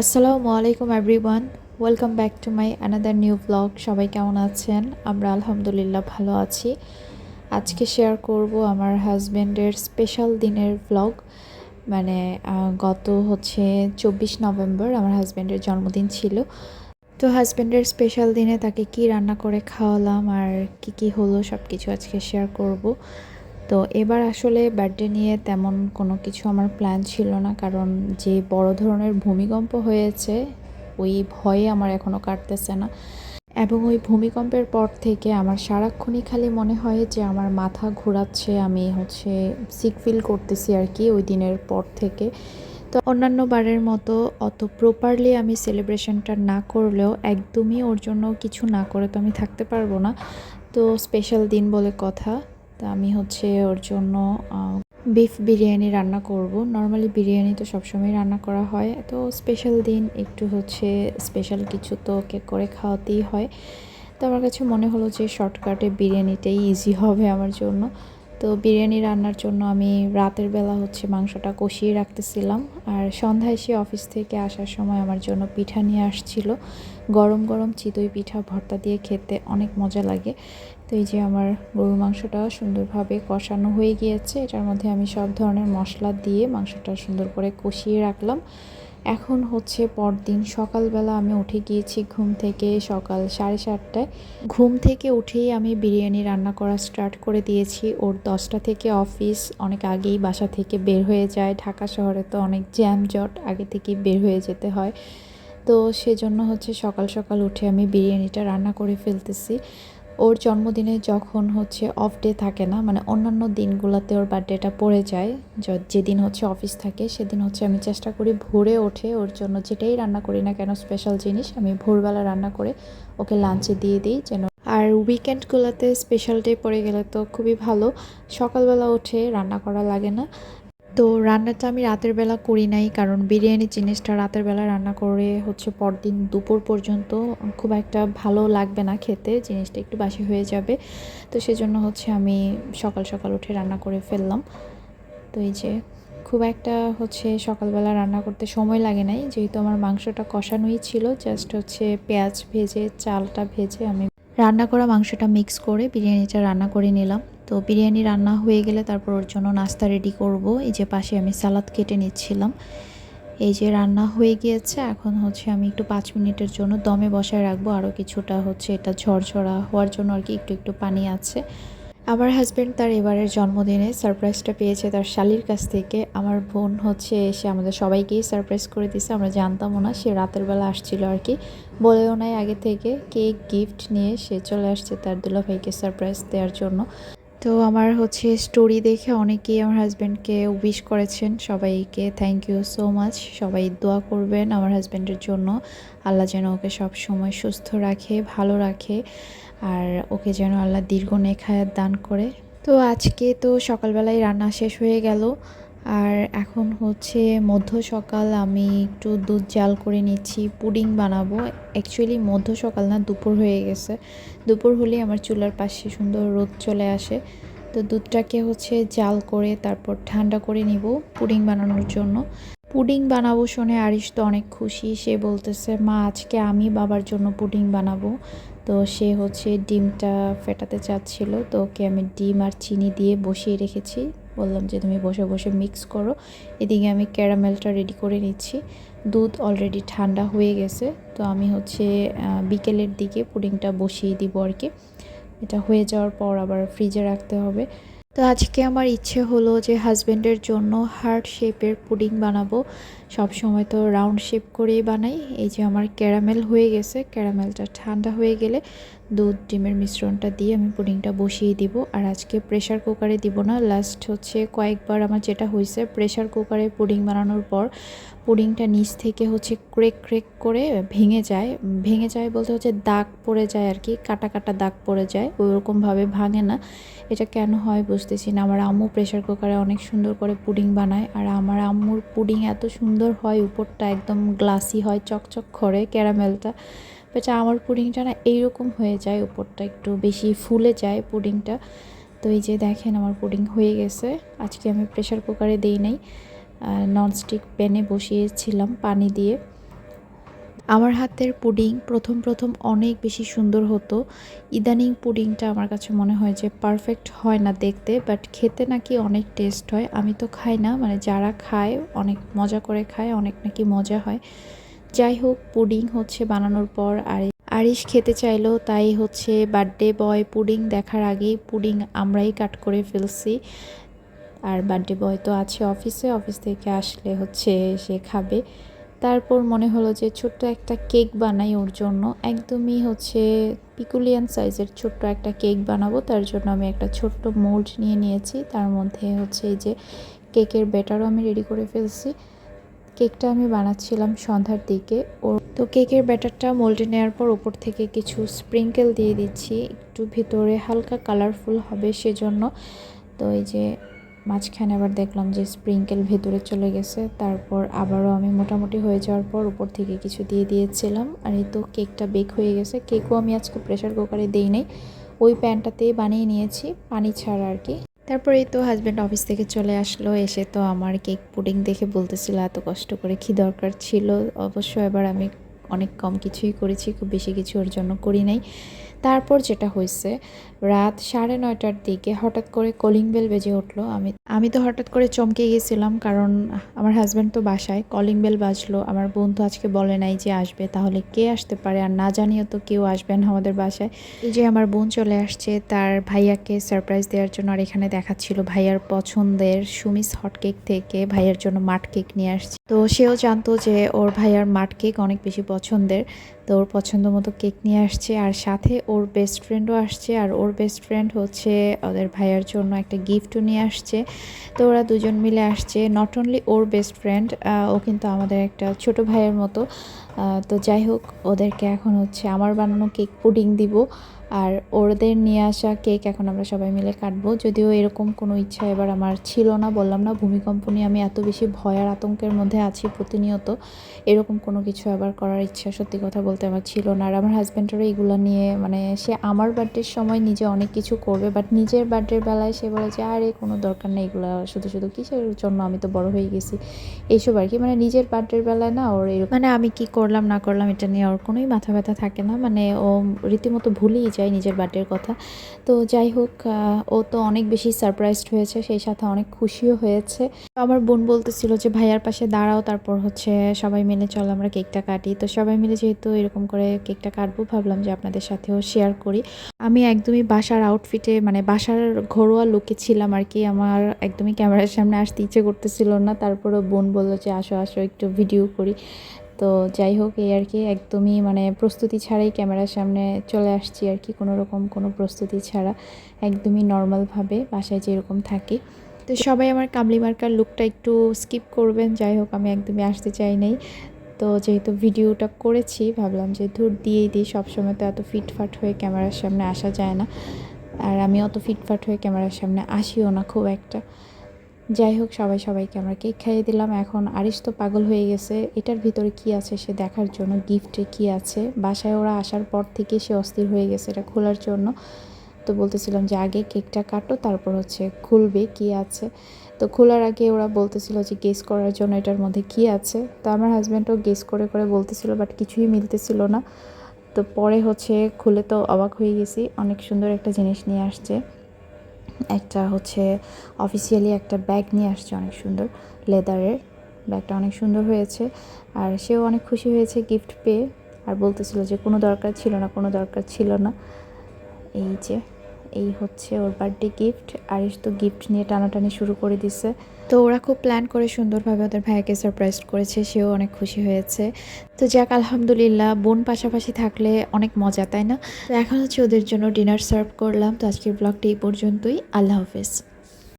আসসালামু আলাইকুম everyone welcome back to my another new blog সবাই কেমন আছেন? আমরা আলহামদুলিল্লাহ ভালো আছি। আজকে শেয়ার করব আমার হাজব্যান্ডের স্পেশাল দিনের ব্লগ মানে গত হচ্ছে চব্বিশ নভেম্বর আমার হাজব্যান্ডের জন্মদিন ছিল। তো হাজব্যান্ডের স্পেশাল দিনে তাকে কি রান্না করে খাওয়ালাম আর কি কি হলো সব কিছু আজকে শেয়ার করব। তো এবার আসলে বার্থডে নিয়ে তেমন কোনো কিছু আমার প্ল্যান ছিল না, কারণ যে বড় ধরনের ভূমিকম্প হয়েছে, ওই ভয়ে আমার এখনও কাটতেছে না। এবং ওই ভূমিকম্পের পর থেকে আমার সারাক্ষণই খালি মনে হয় যে আমার মাথা ঘোরাচ্ছে, আমি হচ্ছে সিক ফিল করতেছি আর কি ওই দিনের পর থেকে। তো অন্যান্য বারের মতো অত প্রপারলি আমি সেলিব্রেশনটা না করলেও একদমই ওর জন্য কিছু না করে তো আমি থাকতে পারব না। তো স্পেশাল দিন বলে কথা। তা আমি হচ্ছে ওর জন্য বিফ বিরিয়ানি রান্না করব। নর্মালি বিরিয়ানি তো সবসময় রান্না করা হয়। তো স্পেশাল দিন একটু হচ্ছে স্পেশাল কিছু তো ওকে করে খাওয়াতেই হয়। তো আমার কাছে মনে হলো যে শর্টকাটে বিরিয়ানিটাই ইজি হবে আমার জন্য। তো বিরিয়ানি রান্নার জন্য আমি রাতের বেলা হচ্ছে মাংসটা কষিয়ে রাখতেছিলাম। আর সন্ধ্যায় সে অফিস থেকে আসার সময় আমার জন্য পিঠা নিয়ে আসছিল। গরম গরম চিতই পিঠা ভর্তা দিয়ে খেতে অনেক মজা লাগে। তো এই যে আমার গরুর মাংসটা সুন্দরভাবে কষানো হয়ে গিয়েছে, এটার মধ্যে আমি সব ধরনের মশলা দিয়ে মাংসটা সুন্দর করে কষিয়ে রাখলাম। এখন হচ্ছে পরদিন সকালবেলা আমি উঠে গিয়েছি ঘুম থেকে সকাল সাড়ে সাতটায়। ঘুম থেকে উঠেই আমি বিরিয়ানি রান্না করা স্টার্ট করে দিয়েছি। ওর দশটা থেকে অফিস, অনেক আগেই বাসা থেকে বের হয়ে যায়। ঢাকা শহরে তো অনেক জ্যাম জট, আগে থেকেই বের হয়ে যেতে হয়। তো সেজন্য হচ্ছে সকাল সকাল উঠে আমি বিরিয়ানিটা রান্না করে ফেলতেছি। ওর জন্মদিনে যখন হচ্ছে অফ ডে থাকে না মানে অন্যান্য দিনগুলোতে ওর বার্থডেটা পড়ে যায় যেদিন হচ্ছে অফিস থাকে, সেদিন হচ্ছে আমি চেষ্টা করি ভোরে ওঠে ওর জন্য যেটাই রান্না করি না কেন স্পেশাল জিনিস, আমি ভোরবেলা রান্না করে ওকে লাঞ্চে দিয়ে দিই যেন আর উইকেন্ডগুলোতে স্পেশাল ডে পড়ে গেলে তো খুবই ভালো। সকালবেলা উঠে রান্না করা লাগে না। তো রান্নাটা আমি রাতের বেলা করি নাই, কারণ বিরিয়ানি জিনিসটা রাতের বেলা রান্না করে হচ্ছে পরদিন দুপুর পর্যন্ত খুব একটা ভালো লাগবে না খেতে, জিনিসটা একটু বাসি হয়ে যাবে। তো সেজন্য হচ্ছে আমি সকাল সকাল উঠে রান্না করে ফেললাম। তো এই যে খুব একটা হচ্ছে সকালবেলা রান্না করতে সময় লাগে নাই, যেহেতু আমার মাংসটা কষানোই ছিল জাস্ট হচ্ছে পেঁয়াজ ভেজে, চালটা ভেজে আমি রান্না করা মাংসটা মিক্স করে বিরিয়ানিটা রান্না করে নিলাম। তো বিরিয়ানি রান্না হয়ে গেলে তারপর ওর জন্য নাস্তা রেডি করব। এই যে পাশে আমি সালাদ কেটে নিচ্ছিলাম। এই যে রান্না হয়ে গিয়েছে, এখন হচ্ছে আমি একটু পাঁচ মিনিটের জন্য দমে বসায় রাখব। আরও কিছুটা হচ্ছে এটা ঝরঝরা হওয়ার জন্য আর কি একটু একটু পানি আছে। আমার হাজব্যান্ড তার এবারের জন্মদিনে সারপ্রাইজটা পেয়েছে তার শালির কাছ থেকে। আমার বোন হচ্ছে এসে আমাদের সবাইকেই সারপ্রাইজ করে দিছে, আমরা জানতামও না, সে রাতের বেলা আসছিল আর কি। বলেও নাই আগে থেকে, কেক গিফট নিয়ে সে চলে আসছে তার দুলাভাইকে সারপ্রাইজ দেওয়ার জন্য। তো আমার হচ্ছে স্টোরি দেখে অনেকেই আমার হাজব্যান্ডকে উইশ করেছেন সবাইকে। থ্যাংক ইউ সো মাচ সবাই দোয়া করবেন আমার হাজব্যান্ডের জন্য। আল্লাহ যেন ওকে সব সময় সুস্থ রাখে, ভালো রাখে, আর ওকে যেন আল্লাহ দীর্ঘ নেখায়াত দান করে। তো আজকে তো সকালবেলায় রান্না শেষ হয়ে গেল। আর এখন হচ্ছে মধ্য সকাল, আমি একটু দুধ জাল করে নিচ্ছি, পুডিং বানাবো। অ্যাকচুয়ালি মধ্য সকাল না, দুপুর হয়ে গেছে। দুপুর হলেই আমার চুলার পাশে সুন্দর রোদ চলে আসে। তো দুধটাকে হচ্ছে জাল করে তারপর ঠান্ডা করে নিব পুডিং বানানোর জন্য। পুডিং বানাবো শুনে আরিশ তো অনেক খুশি। সে বলতেছে, মা, আজকে আমি বাবার জন্য পুডিং বানাবো। তো সে হচ্ছে ডিমটা ফেটাতে চাচ্ছিল। তো ওকে আমি ডিম আর চিনি দিয়ে বসিয়ে রেখেছি। বললাম যে তুমি বসে বসে মিক্স করো। এদিকে আমি ক্যারামেলটা রেডি করে নিচ্ছি। দুধ অলরেডি ঠান্ডা হয়ে গেছে। তো আমি হচ্ছে বিকেলের দিকে পুডিংটা বসিয়ে দিব আর কি। এটা হয়ে যাওয়ার পর আবার ফ্রিজে রাখতে হবে। তো আজকে আমার ইচ্ছে হলো যে হাজব্যান্ডের জন্য হার্ট শেপের পুডিং বানাবো। সব সময় তো রাউন্ড শেপ করেই বানাই। এই যে আমার ক্যারামেল হয়ে গেছে। ক্যারামেলটা ঠান্ডা হয়ে গেলে দুধ, ডিমের মিশ্রণটা দিয়ে আমি পুডিংটা বসিয়ে দিব। আর আজকে প্রেশার কুকারে দিব না লাস্ট হচ্ছে কয়েকবার আমার যেটা হয়েছে প্রেশার কুকারে পুডিং বানানোর পর পুডিংটা নিচ থেকে হচ্ছে ক্রেক ক্রেক করে ভেঙে যায়। ভেঙে যায় বলতে হচ্ছে দাগ পড়ে যায় আর কি, কাটা কাটা দাগ পড়ে যায় ওইরকমভাবে ভাঙে না। এটা কেন হয় বুঝতেছি না। আমার আম্মু প্রেশার কুকারে অনেক সুন্দর করে পুডিং বানায় আর আমার আম্মুর পুডিং এত সুন্দর হয়, উপরটা একদম গ্লাসি হয়, চকচক করে ক্যারামেলটা। বাট আমার পুডিংটা না এইরকম হয়ে যায়, উপরটা একটু বেশি ফুলে যায় পুডিংটা। তো এই যে দেখেন আমার পুডিং হয়ে গেছে। আজকে আমি প্রেশার কুকারে দিই নাই ননস্টিক প্যানে বসিয়েছিলাম পানি দিয়ে। আমার হাতের পুডিং প্রথম প্রথম অনেক বেশি সুন্দর হতো। ইদানিং পুডিংটা আমার কাছে মনে হয় যে পারফেক্ট হয় না দেখতে, বাট খেতে নাকি অনেক টেস্ট হয়। আমি তো খাই না মানে যারা খায় অনেক মজা করে খায়, অনেক নাকি মজা হয়। যাই হোক, পুডিং হচ্ছে বানানোর পর আর আরিশ খেতে চাইলো, তাই হচ্ছে বার্থডে বয় পুডিং দেখার আগেই পুডিং আমরাই কাট করে ফেলছি। আর বার্থডে বয় তো আছে অফিসে, অফিস থেকে আসলে হচ্ছে সে খাবে। তারপর মনে হলো যে ছোট্ট একটা কেক বানাই ওর জন্য। একদমই হচ্ছে পিকুলিয়ান সাইজের ছোট্ট একটা কেক বানাবো, তার জন্য আমি একটা ছোট্ট মোল্ড নিয়ে নিয়েছি। তার মধ্যে হচ্ছে এই যে কেকের ব্যাটারও আমি রেডি করে ফেলছি। কেকটা আমি বানাচ্ছিলাম সন্ধ্যার দিকে। ওর তো কেকের ব্যাটারটা মোল্ডে নেওয়ার পর ওপর থেকে কিছু স্প্রিঙ্কেল দিয়ে দিচ্ছি। একটু ভিতরে হালকা কালারফুল হবে সেজন্য। তো এই যে মাঝখানে আবার দেখলাম যে স্প্রিঙ্কেল ভেতরে চলে গেছে। তারপর আবারও আমি মোটামুটি হয়ে যাওয়ার পর উপর থেকে কিছু দিয়ে দিয়েছিলাম। আর এই তো কেকটা বেক হয়ে গেছে। কেকও আমি আজকে প্রেশার কুকারে দিই নাই। ওই প্যানটাতেই বানিয়ে নিয়েছি। পানি ছাড়া আর কি। তারপরে তো হাজব্যান্ড অফিস থেকে চলে আসলো, এসে তো আমার কেক পুডিং দেখে বলতেছিল এত কষ্ট করে কি দরকার ছিল। অবশ্য এবার আমি অনেক কম কিছুই করেছি, খুব বেশি কিছু ওর জন্য করি নাই। তারপর যেটা হয়েছে, রাত সাড়ে নয়টার দিকে হঠাৎ করে কলিং বেল বেজে উঠল। আমি আমি তো হঠাৎ করে চমকে গেছিলাম কারণ আমার হাজব্যান্ড তো বাসায়। কলিং বেল বাজলো। আমার বন্ধু আজকে বলে নাই যে আসবে, তাহলে কে আসতে পারে? আর না জানিও তো কেউ আসবেন আমাদের বাসায়। এই যে আমার বোন চলে আসছে, তার ভাইয়াকে সারপ্রাইজ দেওয়ার জন্য আর এখানে দেখাচ্ছিল ভাইয়ার পছন্দের সুমিস হট কেক থেকে ভাইয়ার জন্য মাঠ কেক নিয়ে আসছে। তো সেও জানতো যে ওর ভাইয়ার মাঠ কেক অনেক বেশি পছন্দের। তো ওর পছন্দ মতো কেক নিয়ে আসছে আর সাথে ওর বেস্ট ফ্রেন্ডও আসছে আর ওর বেস্ট ফ্রেন্ড হচ্ছে ওদের ভাইয়ার জন্য একটা গিফটও নিয়ে আসছে। তো ওরা দুজন মিলে আসছে। নট অনলি ওর বেস্ট ফ্রেন্ড ও কিন্তু আমাদের একটা ছোট ভাইয়ের মতো। তো যাই হোক, ওদেরকে এখন হচ্ছে আমার বানানো কেক পুডিং দিব। আর ওদের নিয়ে আসা কেক এখন আমরা সবাই মিলে কাটবো। যদিও এরকম কোনো ইচ্ছা এবার আমার ছিল না, বললাম না, ভূমিকম্প নিয়ে আমি এত বেশি ভয় আর আতঙ্কের মধ্যে আছি প্রতিনিয়ত। এরকম কোনো কিছু আবার করার ইচ্ছা সত্যি কথা বলতে আমার ছিল না। আর আমার হাজব্যান্ডেরও এগুলো নিয়ে মানে সে আমার বার্থডের সময় নিজে অনেক কিছু করবে বাট নিজের বার্থডের বেলায় সে বলে যে, আরে, কোনো দরকার নেই, এগুলো শুধু শুধু কিসের জন্য আমি তো বড় হয়ে গেছি? এইসব আর কি মানে নিজের বার্থডের বেলায় না, ওর এরকম মানে আমি কি করলাম, না করলাম, এটা নিয়ে ওর কোনোই মাথা ব্যথা থাকে না। মানে ও রীতিমতো ভুলেই যায় নিজের বার্থডের কথা। তো যাই হোক ও তো অনেক বেশি সারপ্রাইজড হয়েছে, সেই সাথে অনেক খুশিও হয়েছে। আমার বোন বলতেছিল যে, ভাইয়ার পাশে দাঁড়াও, তারপর হচ্ছে সবাই মিলে চল আমরা কেকটা কাটি। তো সবাই মিলে যেহেতু এরকম করে কেকটা কাটবো, ভাবলাম যে আপনাদের সাথেও শেয়ার করি। আমি একদমই বাসার আউটফিটে মানে বাসার ঘরোয়া লুকে ছিলাম আর কি। আমার একদমই ক্যামেরার সামনে আসতে ইচ্ছে করতেছিল না। তারপরও বোন বলল যে, আসো আসো, একটু ভিডিও করি। তো যাই হোক, এই আর কি, একদমই মানে প্রস্তুতি ছাড়াই ক্যামেরার সামনে চলে আসছি আর কি, কোনো রকম কোনো প্রস্তুতি ছাড়া, একদমই নর্মালভাবে বাসায় যেরকম থাকি। তো সবাই আমার কামলি মার্কার লুকটা একটু স্কিপ করবেন, যাই হোক, আমি একদমই আসতে চাই নাই। তো যেহেতু ভিডিওটা করেছি, ভাবলাম যে ধূর দিয়েই দিই, সবসময় তো এত ফিটফাট হয়ে ক্যামেরার সামনে আসা যায় না। আর আমি অত ফিটফাট হয়ে ক্যামেরার সামনে আসিও না খুব একটা। যাই হোক, সবাই সবাইকে আমরা কেক খাইয়ে দিলাম। এখন আরিস তো পাগল হয়ে গেছে। এটার ভিতরে কি আছে সে দেখার জন্য? গিফটে কি আছে? বাসায় ওরা আসার পর থেকে সে অস্থির হয়ে গেছে এটা খোলার জন্য। তো বলতেছিলাম যে আগে কেকটা কাটো, তারপর হচ্ছে খুলবে কি আছে। তো খোলার আগে ওরা বলতেছিল যে গেস করার জন্য এটার মধ্যে কি আছে। তো আমার হাজব্যান্ডও গেস করে করে বলতেছিল বাট কিছুই মিলতেছিল না। তো পরে হচ্ছে খুলে তো অবাক হয়ে গেছি। অনেক সুন্দর একটা জিনিস নিয়ে আসছে। একটা হচ্ছে অফিসিয়ালি একটা ব্যাগ নিয়ে আসছে অনেক সুন্দর লেদারের ব্যাগটা অনেক সুন্দর হয়েছে আর সেও অনেক খুশি হয়েছে গিফট পেয়ে। আর বলতেছিল যে কোনো দরকার ছিল না, কোনো দরকার ছিল না। এই যে। এই হচ্ছে ওর বার্থডে গিফট আরিশ তো গিফট নিয়ে টানাটানি শুরু করে দিছে। তো ওরা খুব প্ল্যান করে সুন্দরভাবে ওদের ভাইয়াকে সারপ্রাইজ করেছে, সেও অনেক খুশি হয়েছে। তো যাক, আলহামদুলিল্লাহ, বোন পাশাপাশি থাকলে অনেক মজা, তাই না? তো এখন হচ্ছে ওদের জন্য ডিনার সার্ভ করলাম। তো আজকের ব্লগটি এই পর্যন্তই। আল্লাহ হাফেজ।